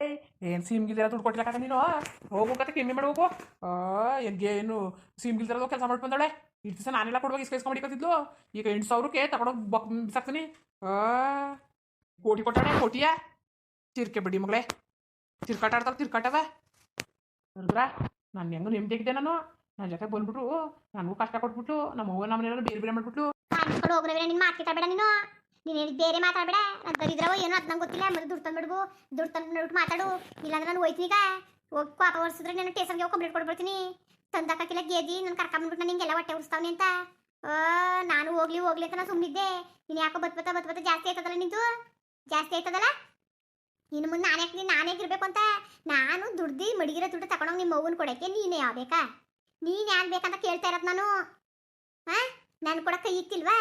ಏನು ಸೀಮ್ ಗಿಲ್ದಿರ ದುಡ್ಡು ಕೊಟ್ಟಿಲ್ಲ ನೀನು? ಹೋಗು ಕತೆ, ಕೆಮ್ಮೆ ಮಾಡಿ, ಹೋಗು. ಎಗ್ಗೆ ಏನು ಸೀಮ್ ಗಿಲ್ದಿರೋದು ಕೆಲಸ ಮಾಡಿ ಬಂದಳೆ. ದಿವಸ ನಾನೆಲ್ಲ ಕೊಡುವಾಗ ಇಸ್ಕೈಸ್ಕೊಂಡು ಮಡಿಕತ್ತಿದ್ಲು ಈಗ ಎಂಟು ಸಾವಿರಕ್ಕೆ ತಗೊಂಡೋಗಿ ಬಕ್ ಬಿಸಾಕ್ತೀನಿ. ಕೋಟಿ ಕೊಟ್ಟಾಳೆ, ಕೋಟಿಯ. ತಿರ್ಕೆ ಬಿಡಿ ಮಗಳೇ. ತಿರ್ಕಾಟಾಡ್ತಾರೆ ತಿರ್ಕಾಟದ ನೋಡಿದ್ರ ನಾನು ಹೆಂಗು ನೆಮ್ಮದಿಯಾಗಿದ್ದೆ ನಾನು. ನನ್ನ ಜೊತೆ ಬಂದ್ಬಿಟ್ರು. ನನಗೂ ಕಷ್ಟ ಕೊಟ್ಬಿಟ್ಟು ನಮ್ಮ ಅವ್ವ ನಮ್ಮನೆಲ್ಲ ಬೇರೆ ಬೇರೆ ಮಾಡ್ಬಿಟ್ಲು. ಹೋಗ್ರೆ ನಿನ್ನ ನಿನ್ ಮಾತಾಡ್ಬೇಡ ನೀನು. ನೀನು ಹೇಳಿದ್ ಬೇರೆ ಮಾತಾಡ್ಬೇಡ. ನಾನು ದರಿದ್ರವ ಏನೋ ಅದು ನಂಗೆ ಗೊತ್ತಿಲ್ಲ. ಮತ್ತೆ ದುಡ್ಡು ತಂದ್ಬಿಡ್ಬು ದುಡ್ಡು ತಂದ್ಬಿಟ್ಟು ಮಾತಾಡು. ಇಲ್ಲಾಂದ್ರೆ ನಾನು ಹೋಯ್ತೀನಿ ಈಗ. ಹೋಗಿ ಪಾಪ ಒರ್ಸಿದ್ರೆ ನಾನು ಟೇಸನ್ಗೆ ಹೋಗಿ ಕಂಪ್ಲೀಟ್ ಕೊಡ್ಬಿಡ್ತೀನಿ ತಂದಾಕಿಲ್ಲ ಗೇದಿ. ನಾನು ಕರ್ಕೊಂಡ್ಬಿಟ್ಟು ನಾನು ಹಿಂಗೆಲ್ಲ ಹೊಟ್ಟೆ ಉರ್ಸ್ತಾವ್ನಿ ಅಂತ. ನಾನು ಹೋಗ್ಲಿ ಹೋಗ್ಲಿ ಅಂತ ನಾನು ಸುಮ್ಮನಿದ್ದೆ ನೀನು ಯಾಕೋ ಬತ್ ಬತ್ತ ಬತ್ ಬತ್ತ ಜಾಸ್ತಿ ಆಯ್ತದಲ್ಲ ನಿಂದು? ಜಾಸ್ತಿ ಆಯ್ತದಲ್ಲ? ಇನ್ನು ಮುಂದೆ ನಾನು ಯಾಕೆ ನಾನೇ ಇರಬೇಕು ಅಂತ? ನಾನು ದುಡ್ದು ಮಡಿಗಿರೋ ದುಡ್ಡು ತಗೊಂಡೋಗಿ ನಿಮ್ಮ ಮಗುನ ಕೊಡಕ್ಕೆ ನೀನೇ ಯಾವ ಬೇಕಾ? ನೀನು ಯಾಕೆ ಬೇಕಂತ ಕೇಳ್ತಾ ಇರೋದು ನಾನು. ಹಾ ನಾನು ಕೂಡ ಕೈ ಇತ್ತಿಲ್ವಾ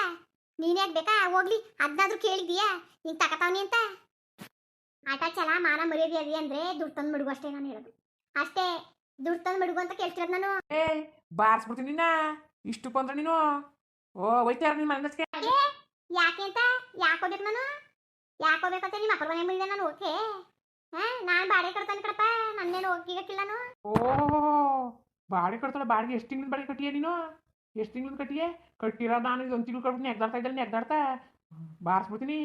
ನೀನ್ ಯಾಕೆ ಬೇಕಾ? ಹೋಗ್ಲಿ. ಅದನ್ನಾದ್ರೂ ಕೇಳಿದೀಯಾ ನೀನ್ ತಗತಾವ್ನಿ ಅಂತ? ಆಟ ಚಲ ಮಾನ ಮರ್ಯಾದೆ ಅದಿ ಅಂದ್ರೆ ದುಡ್ಡು ತಂದು ಮಡುಗು ಅಷ್ಟೇ ನಾನು ಹೇಳೋದು. ಅಷ್ಟೇ ದುಡ್ಡು ತಂದು ಬಿಡುಗು ಅಂತ ಕೇಳ್ತಿರೋದು ನಾನು. ಏ ಬಾರಿಸ್ಬಿಡ್ತೀನಿ ನಿನ್ನ. ಇಷ್ಟು ಬಂದ್ರೆ ನೀನು. ಓ ಹೋಯ್ತಾ ನಿನ್ನ ಮನೆ ಯಾಕೆ? ಅಂತ? ಯಾಕೆ ಹೋಗ್ಬೇಕು ನಾನು? ಯಾಕೆ ಹೋಗ್ಬೇಕಂತ ನಿಮ್ಮ ಅಪ್ಪರ ಮನೆ ಬಂದಿದ್ದೆ ನಾನು ಓಕೆ ಹಾ ನಾನು ಬಾಡಿಗೆ ಕಟ್ತಾನೆ ಕಡಪ್ಪ ನನ್ನೇನು ಹೋಗಿಗಕ್ಕಿಲ್ಲ ನಾನು. ಓ ಬಾಡಿಗೆ ಕಟ್ತಾಳೆ ಬಾಡಿಗೆ ಎಷ್ಟು ತಿಂಗಳ ಬಾಡಿಗೆ ಕಟ್ಟಿಯೇ ನೀನು? ಎಷ್ಟು ತಿಂಗ್ಳಿನ ಕಟ್ಟಿಯೇ ಕಟ್ಟಿರೋ ನಾನು ಇದು ಒಂದು ತಿಂಗಳು ಕಟ್ಬಿಟ್ಟು ನೆಗ್ದಾಡ್ತಾ ಇದ್ದಲ್ಲಿ ನೆಗ್ದಾಡ್ತಾ ಬಾರಿಸ್ಬಿಡ್ತೀನಿ.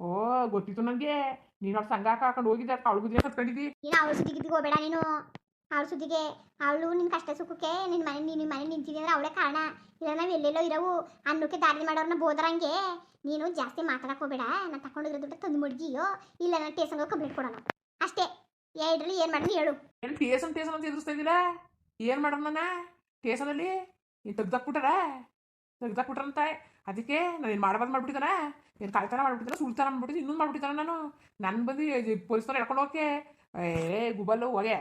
ಓ ಗೊತ್ತಿತ್ತು ನನಗೆ ನೀನು ಅವ್ರ ಸಂಘ ಹಾಕೊಂಡು ಹೋಗಿದ್ದೆ ಅವಳು ಗುದ್ದೆ ಕತ್ಕೊಂಡಿದ್ದಿ ನೀನು ಅವಳ ಸುದ್ದಿಗೆ ಹೋಗಬೇಡ ನೀನು. ಅವಳ ಸುದ್ದಿಗೆ ಅವಳು ನಿನ್ನ ಕಷ್ಟ ಸುಖಕ್ಕೆ ನಿನ್ನ ಮನೆ ನಿನ್ನ ಮನೆ ನಿಂತಿದೆ ಅಂದ್ರೆ ಅವಳೇ ಕಾರಣ. ಇಲ್ಲ ನಾವು ಎಲ್ಲೆಲ್ಲೋ ಇರವು. ಅನ್ನಕ್ಕೆ ದಾರಿ ಮಾಡೋರ್ನ ಬೋದ್ರಂಗೆ. ನೀನು ಜಾಸ್ತಿ ಮಾತಾಡಕ್ ಹೋಗಬೇಡ. ನಾನು ತಗೊಂಡಿರೋ ದುಡ್ಡು ತಂದು ಮುಡ್ಗಿಯೋ ಇಲ್ಲ ನಾನು ಟೇಸಂಗ ಕಂಪ್ಲೀಟ್ ಕೊಡೋಣ. ಅಷ್ಟೇ. ಎರಡರಲ್ಲಿ ಏನು ಮಾಡಿದ್ನಿ ಹೇಳು. ಏನು ಟೇಸನ್ ಟೇಸನ್ ಅಂತ ಎದುರಿಸ್ತಾ ಇದ್ದೀರಾ ಏನು ಮಾಡೋಣ ಟೇಸನಲ್ಲಿ ನೀನು ತೆಗ್ದಾಕ್ಬಿಟ್ಟಾರ ತೆಗ್ದಾಕ್ಬಿಟ್ರಂತ ಅದಕ್ಕೆ ನಾನು ಏನು ಮಾಡಬಾರ್ದು ಮಾಡ್ಬಿಟ್ಟಿದ್ದಾನ ಏನು ಕಳ್ತನ ಮಾಡ್ಬಿಟ್ಟಿದ್ದಾನೆ ಸುಳ್ತಾನ ಮಾಡ್ಬಿಟ್ಟಿದ್ದು ಇನ್ನೊಂದು ಮಾಡ್ಬಿಟ್ಟಿದ್ದಾನೆ ನಾನು? ನನ್ನ ಬಂದು ಪೊಲೀಸ್ನವ್ರು ಎಳ್ಕೊಂಡು ಹೋಗಕ್ಕೆ? ಏ, ಗುಬಲ್ಲು, ಹೋಗೆ.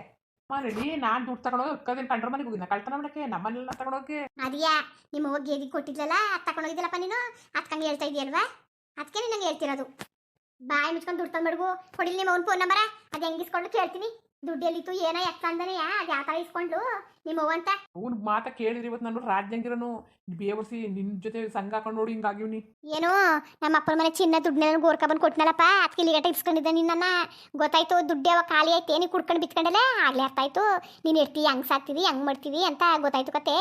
ಮನೇಲಿ ನಾನು ದುಡ್ಡು ತಗೊಂಡೋಗಿ ಅಕ್ಕದೇನು ಕಂಡ್ರ ಮನೆಗೆ ಹೋಗಿದ್ದ ಕಳ್ತನ ಮಾಡಕ್ಕೆ? ನಮ್ಮನೆಲ್ಲ ತಗೊಂಡೋಗಿ ಅದಿಯಾ, ನಿಮ್ಮ ಹೋಗಿ ಗೇದಿ ಕೊಟ್ಟಿದ್ಲಲ್ಲ, ಅದು ನೀನು? ಅದ್ಕಂಗೆ ಹೇಳ್ತಾ ಇದೆಯಲ್ವಾ? ಅದಕ್ಕೆ ನಂಗೆ ಹೇಳ್ತಿರೋದು. ಬಾಯಿ ಮುಚ್ಕೊಂಡು ದುಡ್ಡು ತಂದು ಮಡ್ಗು. ಕೊಡಿಲಿ ನಿಮ್ಮ ಅವ್ನ ಫೋನ್ ನಂಬರ ಅದು ಹೆಂಗೆ ಇಸ್ಕೊಂಡು ಕೇಳ್ತೀನಿ. ದುಡ್ಡು ಎಲ್ಲಿತ್ತು, ಏನೋ ಎತ್ತ ಅಂದನೆ ಅದು ಯಾವ ಥರ ಇಸ್ಕೊಂಡು ನಿಮ್ಮ ಅವ್ವ ಅಂತ ಅವ್ನ ಮಾತ ಕೇಳಿದ್ರಿ ಇವತ್ತು ನಾನು ರಾಜ್ಯಂಗಿರನು. ಬೇವರ್ಸಿ ನಿನ್ ಜೊತೆ ಸಂಘ ಹಾಕೊಂಡು ನೋಡಿ ಹಿಂಗಾಗಿವ್ನಿ ಏನು ನಮ್ಮ ಅಪ್ಪನ ಮನೆ ಚಿನ್ನ ದುಡ್ಡನ್ನ ಗೋರ್ಕ ಬಂದು ಕೊಟ್ನಲ್ಲಪ್ಪ. ಅದಕ್ಕೆ ಇಲ್ಲಿಗಟ್ಟ ಇಸ್ಕೊಂಡಿದ್ದೆ ನಿನ್ನ ಗೊತ್ತಾಯ್ತು ದುಡ್ಡು ಯಾವಾಗ ಖಾಲಿ ಆಯ್ತು ನೀ ಕುಡ್ಕೊಂಡು ಬಿತ್ಕೊಂಡಲ್ಲ ಆಗ್ಲೇ ಅರ್ಥ ಆಯ್ತು. ನೀನು ಇರ್ತಿ ಹಂಗ್ ಸಾಕ್ತಿವಿ ಹಂಗೆ ಮಾಡ್ತೀವಿ ಅಂತ ಗೊತ್ತಾಯ್ತು ಕತೆ.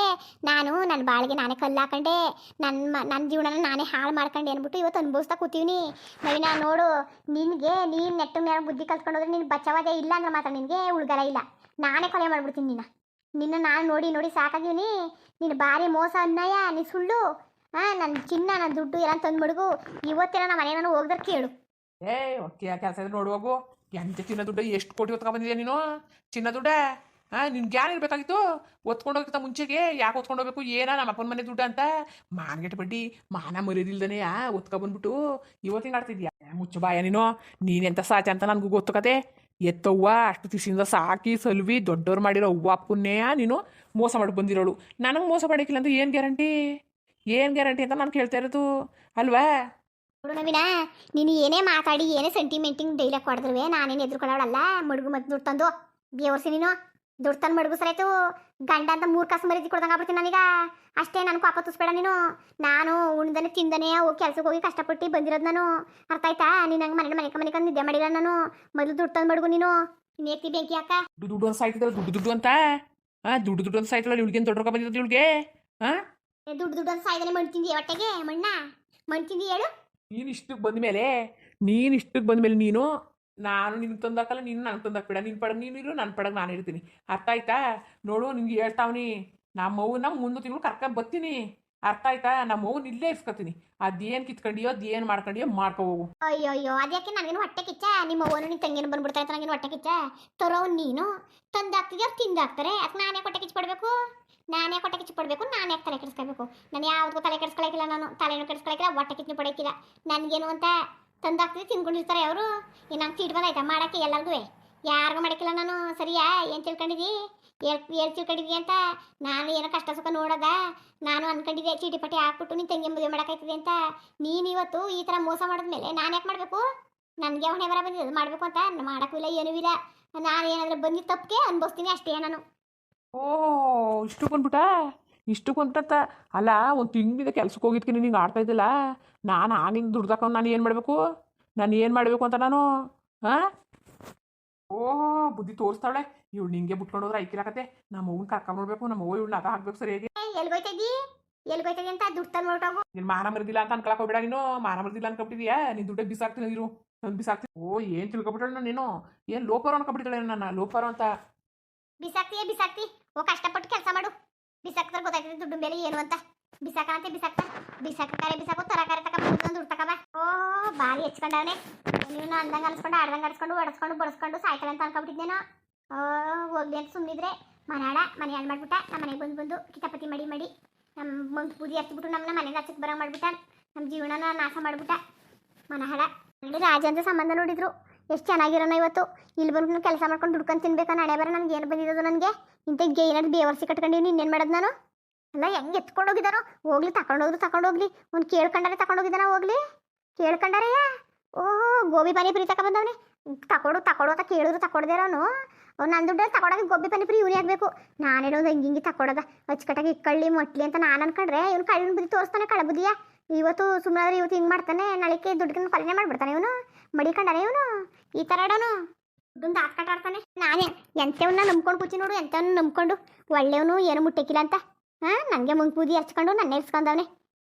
ನಾನು ನನ್ನ ಬಾಳಿಗೆ ನಾನೇ ಕಲ್ಲು ಹಾಕೊಂಡೆ. ನನ್ನ ನನ್ನ ಜೀವನನ ನಾನೇ ಹಾಳು ಮಾಡ್ಕೊಂಡೆ ಅಂದ್ಬಿಟ್ಟು ಇವತ್ತು ಅನುಭವಿಸ್ತಾ ಕೂತೀವಿ ನವೀನ ನೋಡು ನಿನಗೆ ನೀನು ನೆಟ್ಟು ಬುದ್ಧಿ ಕಲ್ತ್ಕೊಂಡ್ರೆ ನೀನು ಬಚಾವದೇ ಇಲ್ಲ ಅಂದ್ರೆ ಮಾತ್ರ ನಿನಗೆ ಉಳ್ಗಾರ ಇಲ್ಲ. ನಾನೇ ಕೊಲೆ ಮಾಡ್ಬಿಡ್ತೀನಿ ನಿನ್ನ ನಿನ್ನ ನಾನು ನೋಡಿ ನೋಡಿ ಸಾಕಾಗಿವ್ನಿ ನೀನು ಭಾರಿ ಮೋಸ ಅನ್ನಯ್ಯ ನೀ ಸುಳ್ಳು. ಹಾ ನನ್ನ ಚಿನ್ನ ನನ್ನ ದುಡ್ಡು ಎಲ್ಲ ತಂದು ಮಡಗು. ಇವತ್ತೇನ ನಮ್ಮ ಮನೆ ನಾನು ಹೋಗ್ದ್ರೆ ಕೇಳು. ಏ ಕೆಲಸ ಇದ್ರೆ ನೋಡುವಾಗು ಎಂತ ಚಿನ್ನ ದುಡ್ಡು ಎಷ್ಟು ಕೋಟಿ ಹೊತ್ಕೊಂಡ್ ಬಂದಿದ್ಯಾ ನೀನು? ಚಿನ್ನ ದುಡ್ಡ? ಹಾ ನಿನ್ ಯಾರು ಇರ್ಬೇಕಾಗಿತ್ತು ಒತ್ಕೊಂಡು ಹೋಗಿತ್ತ ಮುಂಚೆಗೆ ಯಾಕೆ ಒತ್ಕೊಂಡು ಹೋಗ್ಬೇಕು ಏನ ನಮ್ಮ ಅಪ್ಪನ ಮನೆ ದುಡ್ಡು ಅಂತ? ಮಾರ್ಗೆಟ್ ಬಡ್ಡಿ, ಮಾನ ಮರ್ಯಾದಿಲ್ದನೆ, ಆ ಒತ್ಕೊ ಬಂದ್ಬಿಟ್ಟು. ಇವತ್ತು ಹಿಂಗೆ ಆಡ್ತಿದ್ಯಾ ಮುಚ್ಚು ಬಾಯ ನೀನು. ನೀನೆಂತ ಸಾಚ ಅಂತ ನನ್ಗೂ ಗೊತ್ತು ಕತೆ. ಎತ್ತವ್ವ, ಅಷ್ಟು ತಿಸಿಂದ ಸಾಕಿ ಸಲ್ವಿ, ದೊಡ್ಡವ್ರು ಮಾಡಿರೋ ಅವ್ವ ಅಪ್ಪನ್ನೇ ನೀನು ಮೋಸ ಮಾಡಿ ಬಂದಿರೋಳು. ನನಗೆ ಮೋಸ ಮಾಡಿಕ್ಕಿಲ್ಲ ಅಂತ ಏನು ಗ್ಯಾರಂಟಿ? ಏನು ಗ್ಯಾರಂಟಿ ಅಂತ ನಾನು ಕೇಳ್ತಾ ಇರೋದು. ಅಲ್ವಾ? ನೋಡು ನವೀನ, ನೀನು ಏನೇ ಮಾತಾಡಿ, ಏನೇ ಸೆಂಟಿಮೆಂಟಿಂಗ್ ಡೈಲಾಗ್ ಹೊಡೆದ್ರುವೆ, ನಾನೇನು ಎದುರುಕೊಳ್ಳೋಳಲ್ಲ, ಮಡುಗು ಮತ್ತೆ ದುಡ್ಡು ತಂದು ಬೇವರ್ಸಿ ನೀನು. ದುಡ್ಡು ತಂದು ಮಡುಗು ಗಂಡ ಅಂತ ಮೂರು ಕಾಸು ಮರೀತಿ ಕೊಡ್ದಂಗೆ ಆಗ್ಬಿಡ್ತೀನಿ ನನಗ. ಅಷ್ಟೇ ನನಗೆ ಪಾಪ ತುಸ್ಬೇಡ ನೀನು. ನಾನು ಉಣ್ದನೆ ತಿಂದನೆ ಹೋಗಿ ಕೆಲ್ಸಕ್ಕೆ ಹೋಗಿ ಕಷ್ಟಪಟ್ಟು ಬಂದಿರೋದು ನಾನು. ಅರ್ಥ ಆಯ್ತಾ? ನೀನು ಹಂಗೆ ಮನೆ ಮನೆ ಮನೆ ನಿದ್ದೆ ಮಾಡಿಲ್ಲ ನಾನು. ಮೊದಲು ದುಡ್ಡು ತಂದು ಮಡುಗು ನೀನು. ನೇತಿ ಬೆಂಕಿ ಅಕ್ಕ ದುಡ್ಡು ದುಡ್ಡು ಅಂತ ಸಾಯ್ತದಲ್ಲ ದುಡ್ಡು ದುಡ್ಡು ಅಂತ? ಆ ದುಡ್ಡು ದುಡ್ಡು ಅಂತ ಸಾಯ್ತಲ್ಲ ಇವಳಿಗೆ ದೊಡ್ಡ ಬಂದಿದ್ದು ಇವಳಿಗೆ? ಏ, ದುಡ್ಡು ದುಡ್ಡು ಅಂತ ಸಾಯ್ದಾನೆ ಮಣ್ಣು ತಿಂದಿ ಹೊಟ್ಟೆಗೆ ಮಣ್ಣ? ಮಣ್ಣು ತಿಂದಿ ಹೇಳು. ನೀನು ಇಷ್ಟಕ್ಕೆ ಬಂದ ಮೇಲೆ ನೀನು ಇಷ್ಟಕ್ಕೆ ಬಂದ ಮೇಲೆ ನೀನು ನಾನು ನಿನ್ಗೆ ತಂದಾಕಲ್ಲ, ನೀನು ನನಗೆ ತಂದಾಕ್ಬೇಡ ನಿನ್ನ ಪಡಗ್ ನೀನು ಇರು ನನ್ನ ಪಡಗ್ ನಾನು ಇರ್ತೀನಿ. ಅರ್ಥ ಆಯ್ತಾ? ನೋಡು, ನಿನ್ಗೆ ಹೇಳ್ತಾವ್ನಿ. ನಮ್ಮ ಅವ್ವನ ಮುಂದೆ ತಿಂಗಳು ಕರ್ಕೊಂಡು ಬರ್ತೀನಿ. ಅರ್ಥ ಆಯ್ತಾ? ನಮ್ಮ ಅವ್ವನ ಇಲ್ಲೇ ಇಸ್ಕೊತೀನಿ ಅದೇನು ಕಿತ್ಕೊಂಡಿಯೋ, ಅದೇನು ಮಾಡ್ಕೊಂಡಿಯೋ ಮಾಡ್ಕೊ ಹೋಗು. ಅಯ್ಯೋ ಅದಕ್ಕೆ ನನಗೇನು ಹೊಟ್ಟೆ ಕಿಚ್ಚ? ನಿಮ್ಮ ಅವ್ವನು ನಿನ್ನ ತಂಗಿನ ಬಂದ್ಬಿಡ್ತಾ ಇತ್ತು ನನಗೇನು ಹೊಟ್ಟೆ ಕಿಚ್ಚ? ತರೋವ್ ನೀನು. ತಂದಾಕ್ತಿದ್ಯೋ ತಿಂದಾಕ್ತಾರೆ? ಅದಕ್ಕೆ ನಾನೇ ಹೊಟ್ಟೆ ಕಿಚ್ಚು ಪಡಬೇಕು? ನಾನೇ ಕೊಟ್ಟೆ ಕಿಚ್ಚು ಪಡಬೇಕು? ನಾನೇ ಯಾಕೆ ತಲೆ ಕೆಡಿಸ್ಕೊಳ್ಬೇಕು? ನಾನು ಯಾವುದಕ್ಕೂ ತಲೆ ಕೆಡಿಸ್ಕೊಳಕಿಲ್ಲ ನಾನು. ತಲೆನೂ ಕೆಡಿಸ್ಕೊಳಕಿಲ್ಲ, ಹೊಟ್ಟೆ ಕಿಚ್ಚು ಪಡೋಕಿಲ್ಲ. ನನಗೇನು ಅಂತ ತಂದಾಕ್ತಿದ್ದೆ ತಿನ್ಕೊಂಡಿರ್ತಾರೆ ಅವರು. ಇನ್ನು ನಂಗೆ ತಿಟ್ಟು ಬಂದಾಯ್ತಾ? ಮಾಡೋಕ್ಕೆ ಎಲ್ಲರಿಗೂ? ಯಾರಿಗೂ ಮಾಡಕ್ಕಿಲ್ಲ ನಾನು. ಸರಿಯಾ? ಏನು ತಿಳ್ಕೊಂಡಿದ್ದಿ ಎಲ್ಲಿ ತಿಳ್ಕೊಂಡಿದ್ದಿ ಅಂತ? ನಾನು ಏನೋ ಕಷ್ಟ ಸುಖ ನೋಡೋದ? ನಾನು ಅನ್ಕೊಂಡಿದ್ದೆ, ಚೀಟಿ ಪಟ್ಟಿ ಹಾಕ್ಬಿಟ್ಟು ನೀನು ತಂಗಿ ಮದುವೆ ಮಾಡೋಕ್ಕಾಯ್ತದೆ ಅಂತ. ನೀನು ಇವತ್ತು ಈ ಥರ ಮೋಸ ಮಾಡಿದ್ಮೇಲೆ ನಾನು ಯಾಕೆ ಮಾಡಬೇಕು? ನನಗೆ ಹೊಣೆ ಬರ ಬಂದಿದ್ದು ಮಾಡಬೇಕು ಅಂತ? ಮಾಡೋಕ್ಕೂ ಇಲ್ಲ, ಏನೂ ಇಲ್ಲ. ನಾನು ಏನಾದರೂ ಬಂದಿದ್ದ ತಪ್ಪಿಗೆ ಅನ್ಭವಿಸ್ತೀನಿ ಅಷ್ಟೇ ನಾನು. ಓ ಇಷ್ಟು ಬಂದ್ಬಿಟ್ಟ ಇಷ್ಟು ಕುಂತತ್ತ ಅಲ್ಲ ಒಂದು ತಿಂಗಳಿಂದ ಕೆಲ್ಸಕ್ಕೆ ಹೋಗಿದ್ಕೆ ನಿಂಗೆ ಆಡ್ತಾ ಇದ್ದಿಲ್ಲ? ನಾನು ಆಗಿಂದ ದುಡ್ದಾಕೊಂಡು ನಾನು ಏನು ಮಾಡಬೇಕು? ನಾನು ಏನು ಮಾಡಬೇಕು ಅಂತ ನಾನು? ಹಾಂ ಓಹೋ ಬುದ್ಧಿ ತೋರಿಸ್ತಾಳೆ ಇವಳು ನಿಂಗೆ ಬಿಟ್ಕೊಂಡು ಹೋದ್ರೆ ಐಕಿಲಾಕತ್ತೆ ನಮ್ಮ ಅವ್ವನ್ ಕರ್ಕೊಂಡು ನೋಡ್ಬೇಕು ನಮ್ಮ ಅವ್ವ ಇವಳನ್ನ ಅದ ಹಾಕ್ಬೇಕು ಸರಿಯಾಗಿ ಎಲ್ಗೋಯ್ತಿದ್ದಿ ಅಂತ ದುಡ್ಡು ತಂದು ಹೊರಟೋಗು. ನೀನ್ ಮಾನ ಮರದಿಲ್ಲ ಅಂತ ಅನ್ಕೊಳಕ್ ಹೋಗ್ಬೇಡ ನೀನು. ಮಾನ ಮರದಿಲ್ಲ ಅನ್ಕೊಬಿಟ್ಟಿದ್ಯಾ? ನೀನ್ ದುಡ್ಡೇ ಬಿಸಾಕ್ತೀನಿ ಇರು. ನಾನು ಬಿಸಾಕ್ತೀನಿ ಓ ಏನ್ ತಿಳ್ಕೊಬಿಟ್ಟಳ ನೀನು ಏನ್ ಲೋಪರ್ ಅನ್ಕೊಬಿಟ್ಟಿದ್ದಾಳೆ ನನ್ನ ಲೋಪರ್ ಅಂತ. ಬಿಸಾಕ್ತಿಯೇ ಬಿಸಾಕ್ತಿ. ಓ ಕಷ್ಟಪಟ್ಟು ಕೆಲಸ ಮಾಡು. ಬಿಸಾಕ್ತಾರೆ ಗೊತ್ತಾಯ್ತದೆ ದುಡ್ಡು ಬೆಲೆ ಏನು ಅಂತ? ಬಿಸಾಕಂತೆ. ಬಿಸಾಕ್ತ ಬಿಸಾಕಾರೆ ಬಿಸಾಕು ತರಕಾರಿ ತಕ ದುಡ್ಡು ತಕಬ ಓ ಭಾರಿ ಹೆಚ್ಕೊಂಡವನೆ ನೀವು ಅಂದಂಗೆ ಅನ್ಸ್ಕೊಂಡು, ಆಡ್ದಂಗೆ ಅನ್ಸ್ಕೊಂಡು ಒಡಸ್ಕೊಂಡು ಬಡಿಸ್ಕೊಂಡು ಸಾಯ್ತಾಳೆ ಅಂತ ಅನ್ಕೊಬಿಟ್ಟಿದ್ದೇನೋ ಹೋಗ್ಲಿ ಅಂತ ಸುಮ್ಮನಿದ್ರೆ ಮನಾಡ, ಮನೆ ಹಾಳು ಮಾಡ್ಬಿಟ್ಟ. ನಮ್ಮ ಮನೆಗೆ ಬಂದು ಬಂದು ಕಿತಾಪತಿ ಮಡಿ ಮಡಿ. ನಮ್ಮ ಮಂತ್ ಪೂಜೆ ಹಚ್ಬಿಟ್ಟು ನಮ್ಮನ್ನ ಮನೆಗೆ ಹಚ್ಚಕ್ಕೆ ಬರೋ ಮಾಡ್ಬಿಟ್ಟ. ನಮ್ಮ ಜೀವನನ ನಾಶ ಮಾಡ್ಬಿಟ್ಟ. ಮನಹಾಳ. ರಾಜ ಅಂತ ಸಂಬಂಧ ನೋಡಿದ್ರು. ಎಷ್ಟು ಚೆನ್ನಾಗಿರೋಣ ಇವತ್ತು? ಇಲ್ಲಿ ಬಂದು ಕೆಲಸ ಮಾಡ್ಕೊಂಡು ದುಡ್ಕೊಂಡು ತಿನ್ಬೇಕಾ? ನಾಳೆ ಬರ ನನಗೆ ಏನು ಬಂದಿರೋದು ನನಗೆ? ಇಂಥ ಏನಾದ್ರು ಬೇವರ್ಸಿ ಕಟ್ಕೊಂಡಿವ್ನಿ ಇನ್ನೇನು ಮಾಡೋದು ನಾನು? ಅಲ್ಲ, ಹೆಂಗೆ ಎತ್ಕೊಂಡು ಹೋಗಿದಾರೋ? ಹೋಗ್ಲಿ ತಗೊಂಡೋಗ್ರು ತಗೊಂಡೋಗ್ಲಿ ಒಂದು ಕೇಳ್ಕೊಂಡಾರೆ ತಗೊಂಡೋಗಿದ್ದಾನ ಹೋಗ್ಲಿ. ಕೇಳ್ಕೊಂಡಾರೆಯಾ? ಓಹೋ, ಗೋಬಿ ಪಾನಿಪುರಿ ತಗೊಂಬಂದವನೆ ತಕೊಡು ತಕೊಡು ಅಂತ ಕೇಳಿದ್ರು ತಕೊಡ್ದಿರೋನು ನನ್ನ ದುಡ್ಡಲ್ಲಿ ತಗೊಳಗೆ ಗೋಬಿ ಪಾನಿಪುರಿ ಇವನೇ ಆಗಬೇಕು. ನಾನು ಹೇಳೋದು ಹಿಂಗೆ ಹಿಂಗೆ ತಕೊಡೋದ. ಅಚ್ಚುಕಟ್ಟಾಗಿ ಇಕ್ಕಳ್ಳಿ ಮೊಟ್ಲಿ ಅಂತ ನಾನು ಅನ್ಕೊಂಡ್ರೆ ಇವ್ನು ಕಳ್ಳಿನ ಬುದ್ಧಿ ತೋರಿಸ್ತಾನೆ ಕಳ್ಳ ಇವತ್ತು ಸುಮ್ಮನಾದ್ರೆ ಇವತ್ತು ಹಿಂಗೆ ಮಾಡ್ತಾನೆ, ನಾಳೆಗೆ ದುಡ್ಡಿನ ಕೊಲೆನೇ ಮಾಡಿಬಿಡ್ತಾನೆ ಇವನು. ಮಡಿಕೊಂಡಾನೆ ಇವನು? ಈ ಥರ ಇಡೋನು ದುಡ್ಡು ಆಡ್ತಾನೆ. ನಾನೇ. ಎಂಥವನ್ನ ನಂಬ್ಕೊಂಡು ಕೂತಿ ನೋಡು ಎಂಥವನ್ನ ನಂಬ್ಕೊಂಡು. ಒಳ್ಳೆಯವನು ಏನು ಮುಟ್ಟಕ್ಕಿಲ್ಲ ಅಂತ. ಹಾಂ ನನಗೆ ಮುಂಗ್ ಬುದ್ಧಿ ಹಚ್ಕೊಂಡು ನನ್ನ ಇರ್ಸ್ಕೊಂಡವನೆ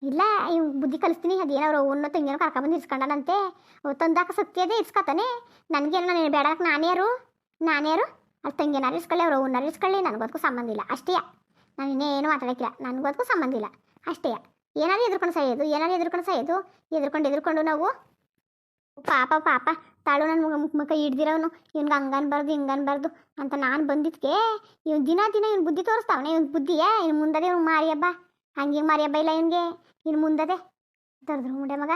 ಇಲ್ಲ, ಇವ್ ಬುದ್ಧಿ ಕಲಿಸ್ತೀನಿ, ಅದೇನೋ ಅವ್ರು ಅವನ್ನ ತಂಗೇನೋ ಕರ್ಕೊಂಬಂದು ಇರ್ಸ್ಕೊಂಡನಂತೆ ತಂದಾಕ ಸತ್ಯದೇ ಇರ್ಸ್ಕೊತಾನೆ ನನಗೇನು ನಾನು ಬೇಡಕ್ಕೆ ನಾನ್ಯಾರು ನಾನ್ಯಾರು ಅಲ್ಲಿ ತಂಗಿನಾರು ಇಸ್ಕೊಳ್ಳಿ ಅವ್ರು ಅವನ್ನಾರು ಇಸ್ಕೊಳ್ಳಿ ನನಗೋದಕ್ಕೂ ಸಂಬಂಧ ಇಲ್ಲ. ಅಷ್ಟೇ ನಾನು ಇನ್ನೇನು ಮಾತಾಡೋಕ್ಕಿಲ್ಲ. ನನಗೋದಕ್ಕೂ ಸಂಬಂಧ ಇಲ್ಲ. ಅಷ್ಟೇ ಏನಾದ್ರು ಎದ್ರುಕೊಂಡು ಸಾಯೋದು, ಏನಾದ್ರು ಎದುರ್ಕೊಂಡು ಸಾಯೋದು. ಎದುರ್ಕೊಂಡು ಎದುರ್ಕೊಂಡು ನಾವು ಪಾಪ ಪಾಪ. ತಾಳು ನನ್ನ ಮುಖ ಮುಖ ಮುಖ ಹಿಡ್ದಿರೋನು. ಇವ್ನಿಗೆ ಹಂಗೆ ಅನ್ಬಾರ್ದು ಹಿಂಗೆ ಅನ್ಬಾರ್ದು ಅಂತ ನಾನು ಬಂದಿದ್ಕೆ, ಇವ್ನು ದಿನ ದಿನ ಇವ್ನು ಬುದ್ಧಿ ತೋರಿಸ್ತಾವನೆ, ಇವ್ನು ಬುದ್ಧಿಯೇ ಇನ್ನು ಮುಂದದೆ ಇವ್ನು ಮಾರಿ ಹಬ್ಬ ಹಂಗೆ ಮಾರಿ ಮಾರಿಯಬ್ಬ ಇಲ್ಲ ಇವ್ನಿಗೆ. ಇನ್ನು ಮುಂದದೆ. ತರದ್ರು ಮುಂಡೆ ಮಗ.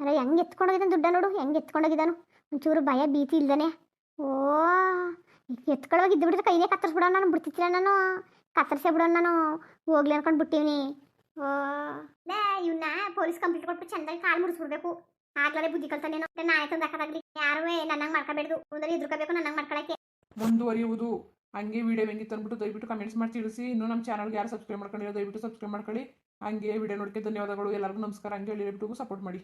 ಅಲ್ಲ ಹೆಂಗೆ ಎತ್ಕೊಂಡೋಗಿದ್ದಾನೆ ದುಡ್ಡ ನೋಡು. ಹೆಂಗೆ ಎತ್ಕೊಂಡೋಗಿದ್ದಾನು. ಒಂಚೂರು ಭಯ, ಭೀತಿ ಇಲ್ದಾನೆ. ಓ ಎತ್ಕೊಳ್ಳೋಗಿದ್ದು ಬಿಡಿದ್ರೆ ಕೈನೇ ಕತ್ತರಿಸ್ಬಿಡೋ ನಾನು. ಬಿಡ್ತಿತ್ತಿಲ್ಲ ನಾನು. ಕತ್ತರಿಸೇ ಬಿಡೋ ನಾನು. ಹೋಗ್ಲಿ ಅನ್ಕೊಂಡು ಬಿಟ್ಟಿವ್ನಿ. ಓ. ಲೇ ಇವನ್ನ ಪೊಲೀಸ್ ಕಂಪ್ಲೇಂಟ್ ಕೊಟ್ಬಿಟ್ಟು ಚೆಂದಾಗಿ ಕಾಲು ಮುಡಿಸ್ಬಿಡ್ಬೇಕು ಆಗ್ಲೇ ಬುದ್ಧಿ ಕಲ್ತಾನೇನೋ ನಾನೇ. ತಂದು ಹಾಕೋದಾಗ್ಲಿ. ಯಾರೂ ನನ್ನಂಗೆ ಮಾಡ್ಕೋಬೇಡ್ದು. ಒಂದಲ್ಲಿ ಎದುರ್ಕೋಬೇಕು ನನ್ನಂಗೆ ಮಾಡ್ಕೊಳಕ್ಕೆ. ಮುಂದುವರಿಯುವುದು. ಹಂಗೆ ವಿಡಿಯೋ ಹೆಂಗಿತ್ತು ತಂದ್ಬಿಟ್ಟು ದಯವಿಟ್ಟು ಕಮೆಂಟ್ಸ್ ಮಾಡಿ ತಿಳಿಸಿ. ಇನ್ನೂ ನಮ್ಮ ಚಾನಲ್ಗೆ ಯಾರು ಸಬ್ಸ್ಕ್ರೈಬ್ ಮಾಡ್ಕೊಂಡಿರೋ ದಯವಿಟ್ಟು ಸಬ್ಸ್ಕ್ರೈಬ್ ಮಾಡ್ಕೊಳ್ಳಿ. ಹಂಗೆ ವಿಡಿಯೋ ನೋಡಿಕೆ ಧನ್ಯವಾದಗಳು. ಎಲ್ಲರಿಗೂ ನಮಸ್ಕಾರ. ಹಂಗೆ ಹೇಳಿಬಿಟ್ಟು ಸಪೋರ್ಟ್ ಮಾಡಿ.